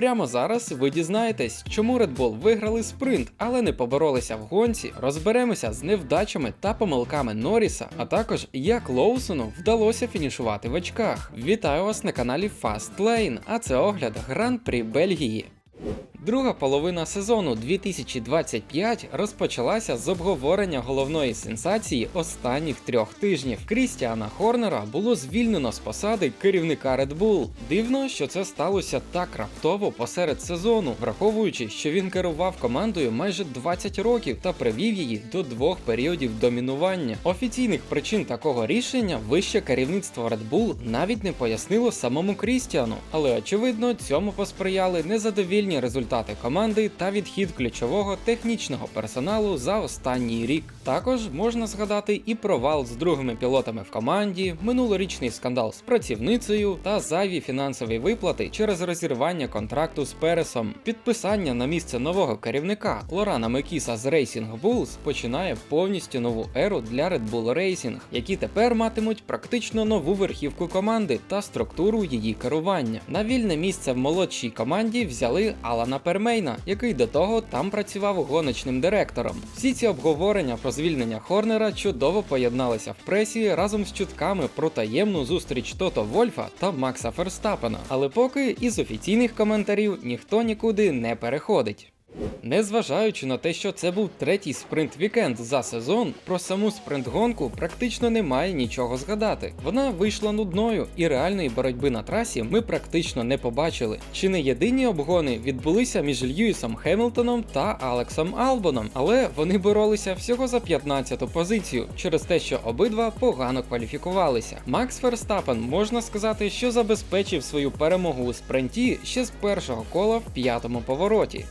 Прямо зараз ви дізнаєтесь, чому Red Bull виграли спринт, але не поборолися в гонці. Розберемося з невдачами та помилками Норріса, а також як Лоусону вдалося фінішувати в очках. Вітаю вас на каналі Fast Lane, а це огляд Гран-прі Бельгії. Друга половина сезону 2025 розпочалася з обговорення головної сенсації останніх трьох тижнів. Крістіана Хорнера було звільнено з посади керівника Red Bull. Дивно, що це сталося так раптово посеред сезону, враховуючи, що він керував командою майже 20 років та привів її до двох періодів домінування. Офіційних причин такого рішення вище керівництво Red Bull навіть не пояснило самому Крістіану, але очевидно цьому посприяли незадовільні результати команди та відхід ключового технічного персоналу за останній рік. Також можна згадати і провал з другими пілотами в команді, минулорічний скандал з працівницею та зайві фінансові виплати через розірвання контракту з Пересом. Підписання на місце нового керівника Лорана Мекіса з Racing Bulls починає повністю нову еру для Red Bull Racing, які тепер матимуть практично нову верхівку команди та структуру її керування. На вільне місце в молодшій команді взяли Алана Пермейна, який до того там працював гоночним директором. Всі ці обговорення про звільнення Хорнера чудово поєдналися в пресі разом з чутками про таємну зустріч Тото Вольфа та Макса Ферстапена. Але поки із офіційних коментарів ніхто нікуди не переходить. Незважаючи на те, що це був третій спринт-вікенд за сезон, про саму спринт-гонку практично немає нічого згадати. Вона вийшла нудною, і реальної боротьби на трасі ми практично не побачили. Чи не єдині обгони відбулися між Льюісом Хемілтоном та Алексом Албоном, але вони боролися всього за 15-ту позицію через те, що обидва погано кваліфікувалися. Макс Ферстапен можна сказати, що забезпечив свою перемогу у спринті ще з першого кола в п'ятому повороті.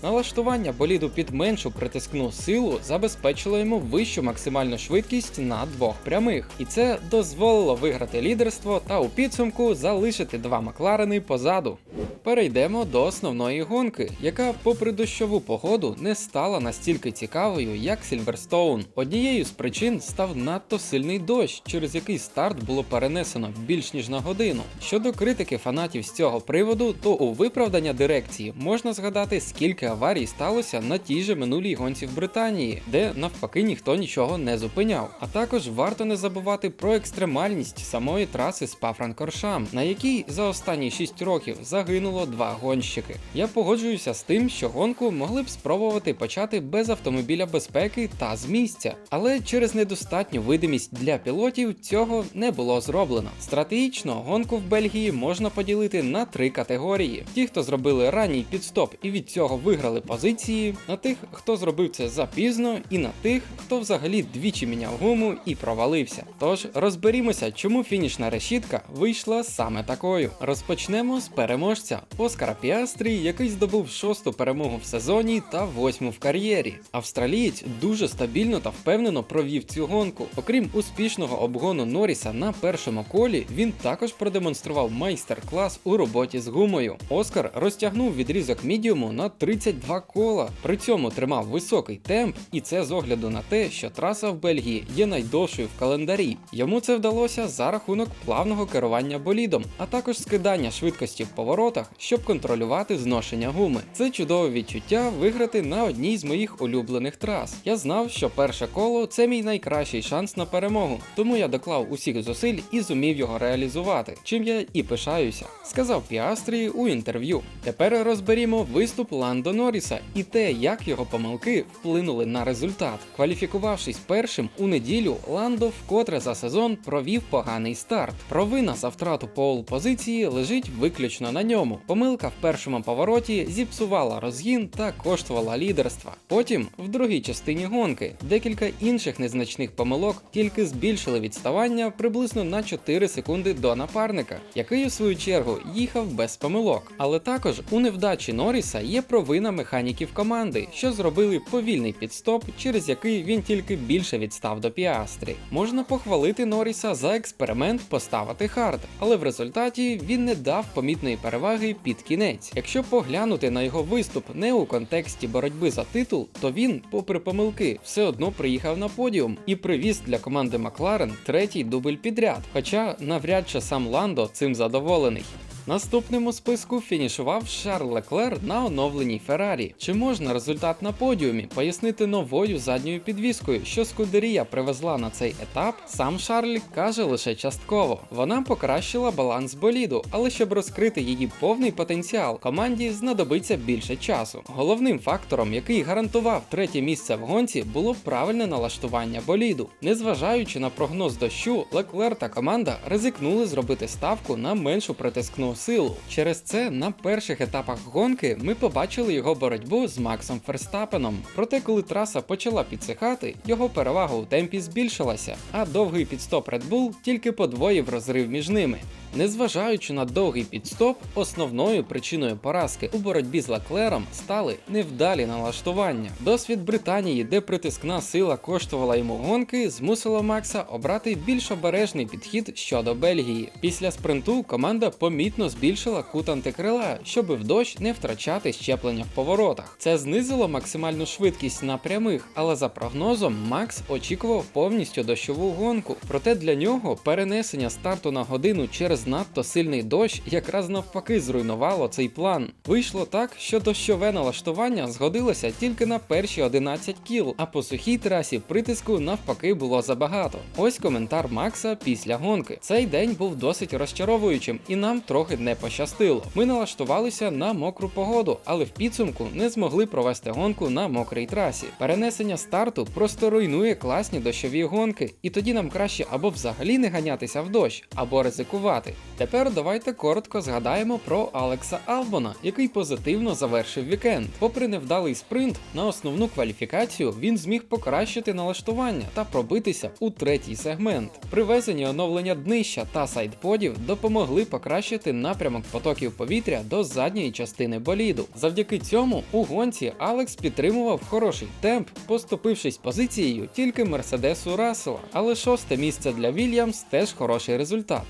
Налаштування боліду під меншу притискну силу забезпечило йому вищу максимальну швидкість на двох прямих, і це дозволило виграти лідерство та у підсумку залишити два Макларени позаду. Перейдемо до основної гонки, яка, попри дощову погоду, не стала настільки цікавою, як Сільверстоун. Однією з причин став надто сильний дощ, через який старт було перенесено більш ніж на годину. Щодо критики фанатів з цього приводу, то у виправдання дирекції можна згадати, скільки аварій сталося на тій же минулій гонці в Британії, де навпаки ніхто нічого не зупиняв. А також варто не забувати про екстремальність самої траси Спа-Франкоршам, на якій за останні 6 років загинуло два гонщики. Я погоджуюся з тим, що гонку могли б спробувати почати без автомобіля безпеки та з місця, але через недостатню видимість для пілотів цього не було зроблено. Стратегічно гонку в Бельгії можна поділити на три категорії: ті, хто зробили ранній підстоп і від цього виграли позиції, на тих, хто зробив це запізно, і на тих, хто взагалі двічі міняв гуму і провалився. Тож розберімося, чому фінішна решітка вийшла саме такою. Розпочнемо з переможця Оскара Піастрі, який здобув шосту перемогу в сезоні та восьму в кар'єрі. Австралієць дуже стабільно та впевнено провів цю гонку. Окрім успішного обгону Норріса на першому колі, він також продемонстрував майстер-клас у роботі з гумою. Оскар розтягнув відрізок мідіуму на 32 кола, при цьому тримав високий темп, і це з огляду на те, що траса в Бельгії є найдовшою в календарі. Йому це вдалося за рахунок плавного керування болідом, а також скидання швидкості в поворотах, щоб контролювати зношення гуми. Це чудове відчуття виграти на одній з моїх улюблених трас. Я знав, що перше коло це мій найкращий шанс на перемогу, тому я доклав усіх зусиль і зумів його реалізувати, чим я і пишаюся, сказав Піастрі у інтерв'ю. Тепер розберімо виступ Ландо Норріса і те, як його помилки вплинули на результат. Кваліфікувавшись першим у неділю, Ландо вкотре за сезон провів поганий старт. Провина за втрату пол позиції лежить виключно на ньому. Помилка в першому повороті зіпсувала розгін та коштувала лідерства. Потім, в другій частині гонки, декілька інших незначних помилок тільки збільшили відставання приблизно на 4 секунди до напарника, який у свою чергу їхав без помилок. Але також у невдачі Норріса є провина механіків команди, що зробили повільний підстоп, через який він тільки більше відстав до піастрі. Можна похвалити Норріса за експеримент поставити хард, але в результаті він не дав помітної переваги під кінець. Якщо поглянути на його виступ не у контексті боротьби за титул, то він, попри помилки, все одно приїхав на подіум і привіз для команди Макларен третій дубль підряд. Хоча навряд чи сам Ландо цим задоволений. Наступним у списку фінішував Шарль Леклер на оновленій Феррарі. Чи можна результат на подіумі пояснити новою задньою підвіскою, що Скудерія привезла на цей етап? Сам Шарль каже лише частково. Вона покращила баланс боліду, але щоб розкрити її повний потенціал, команді знадобиться більше часу. Головним фактором, який гарантував третє місце в гонці, було правильне налаштування боліду. Незважаючи на прогноз дощу, Леклер та команда ризикнули зробити ставку на меншу притискну силу. Через це на перших етапах гонки ми побачили його боротьбу з Максом Ферстапеном. Проте, коли траса почала підсихати, його перевага у темпі збільшилася, а довгий підстоп Red Bull тільки подвоїв розрив між ними. Незважаючи на довгий підстоп, основною причиною поразки у боротьбі з Леклером стали невдалі налаштування. Досвід Британії, де притискна сила коштувала йому гонки, змусило Макса обрати більш обережний підхід щодо Бельгії. Після спринту команда помітно збільшила кут антикрила, щоби в дощ не втрачати щеплення в поворотах. Це знизило максимальну швидкість на прямих, але за прогнозом Макс очікував повністю дощову гонку. Проте для нього перенесення старту на годину через надто сильний дощ якраз навпаки зруйнувало цей план. Вийшло так, що дощове налаштування згодилося тільки на перші 11 кіл, а по сухій трасі притиску навпаки було забагато. Ось коментар Макса після гонки. Цей день був досить розчаровуючим і нам трохи не пощастило. Ми налаштувалися на мокру погоду, але в підсумку не змогли провести гонку на мокрій трасі. Перенесення старту просто руйнує класні дощові гонки, і тоді нам краще або взагалі не ганятися в дощ, або ризикувати. Тепер давайте коротко згадаємо про Алекса Албона, який позитивно завершив вікенд. Попри невдалий спринт, на основну кваліфікацію він зміг покращити налаштування та пробитися у третій сегмент. Привезені оновлення днища та сайдподів допомогли покращити напрямок потоків повітря до задньої частини боліду. Завдяки цьому у гонці Алекс підтримував хороший темп, поступившись позицією тільки Мерседесу Рассела, але шосте місце для Вільямс теж хороший результат.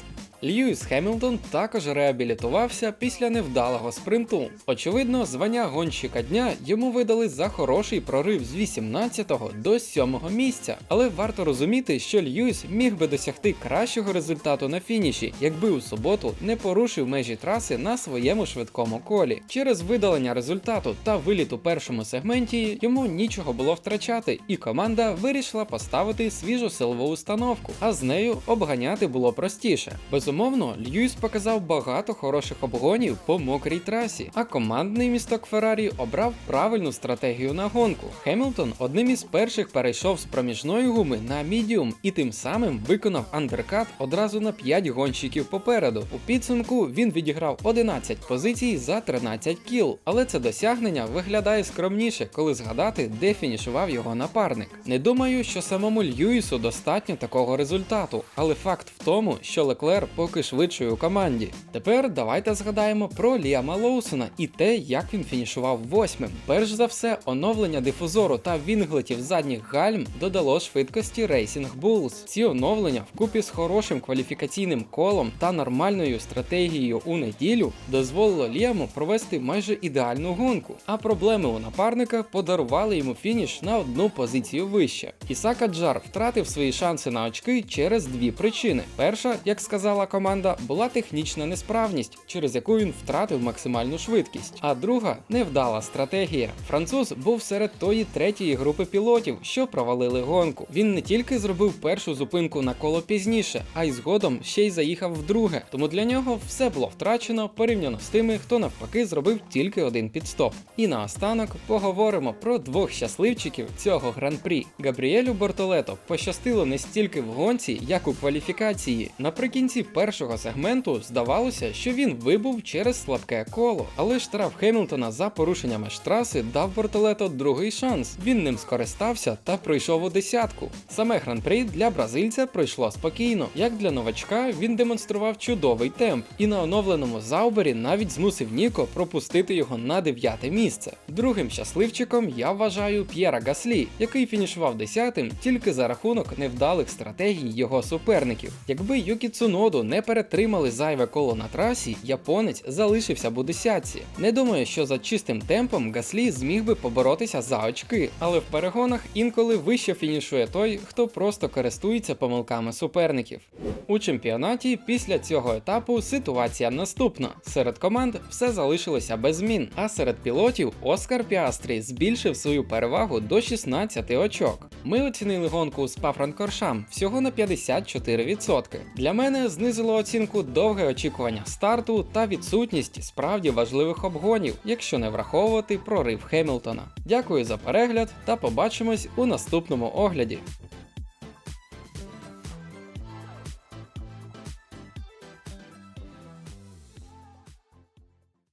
Льюіс Хемілтон також реабілітувався після невдалого спринту. Очевидно, звання гонщика дня йому видали за хороший прорив з 18-го до 7-го місця. Але варто розуміти, що Льюіс міг би досягти кращого результату на фініші, якби у суботу не порушив межі траси на своєму швидкому колі. Через видалення результату та виліт у першому сегменті йому нічого було втрачати, і команда вирішила поставити свіжу силову установку, а з нею обганяти було простіше. Безумовно, Льюіс показав багато хороших обгонів по мокрій трасі, а командний місток Феррарі обрав правильну стратегію на гонку. Хемілтон одним із перших перейшов з проміжної гуми на мідіум і тим самим виконав андеркат одразу на 5 гонщиків попереду. У підсумку він відіграв 11 позицій за 13 кіл, але це досягнення виглядає скромніше, коли згадати, де фінішував його напарник. Не думаю, що самому Льюісу достатньо такого результату, але факт в тому, що Леклер поки швидший у команді. Тепер давайте згадаємо про Ліама Лоусона і те, як він фінішував восьмим. Перш за все, оновлення дифузору та вінглетів задніх гальм додало швидкості Racing Bulls. Ці оновлення вкупі з хорошим кваліфікаційним колом та нормальною стратегією у неділю дозволило Ліаму провести майже ідеальну гонку. А проблеми у напарника подарували йому фініш на одну позицію вище. Ісака Джар втратив свої шанси на очки через дві причини. Перша, як сказала команда, була технічна несправність, через яку він втратив максимальну швидкість. А друга невдала стратегія. Француз був серед тої третьої групи пілотів, що провалили гонку. Він не тільки зробив першу зупинку на коло пізніше, а й згодом ще й заїхав вдруге. Тому для нього все було втрачено порівняно з тими, хто навпаки зробив тільки один підстоп. І наостанок поговоримо про двох щасливчиків цього гран-прі. Габріелю Бортолето пощастило не стільки в гонці, як у кваліфікації. Наприкінці першого сегменту здавалося, що він вибув через слабке коло, але штраф Хемілтона за порушеннями штраси дав Бортолето другий шанс. Він ним скористався та пройшов у десятку. Саме гран-прі для бразильця пройшло спокійно. Як для новачка, він демонстрував чудовий темп, і на оновленому заубері навіть змусив Ніко пропустити його на дев'яте місце. Другим щасливчиком я вважаю П'єра Гаслі, який фінішував десятим тільки за рахунок невдалих стратегій його суперників. Якби Юкі Цуноду не перетримали зайве коло на трасі, японець залишився б у десятці. Не думаю, що за чистим темпом Гаслі зміг би поборотися за очки, але в перегонах інколи вище фінішує той, хто просто користується помилками суперників. У чемпіонаті після цього етапу ситуація наступна: серед команд все залишилося без змін, а серед пілотів Оскар Піастрі збільшив свою перевагу до 16 очок. Ми оцінили гонку з Пафранкоршам всього на 54%. Для мене знизило оцінку довге очікування старту та відсутність справді важливих обгонів, якщо не враховувати прорив Хемілтона. Дякую за перегляд та побачимось у наступному огляді.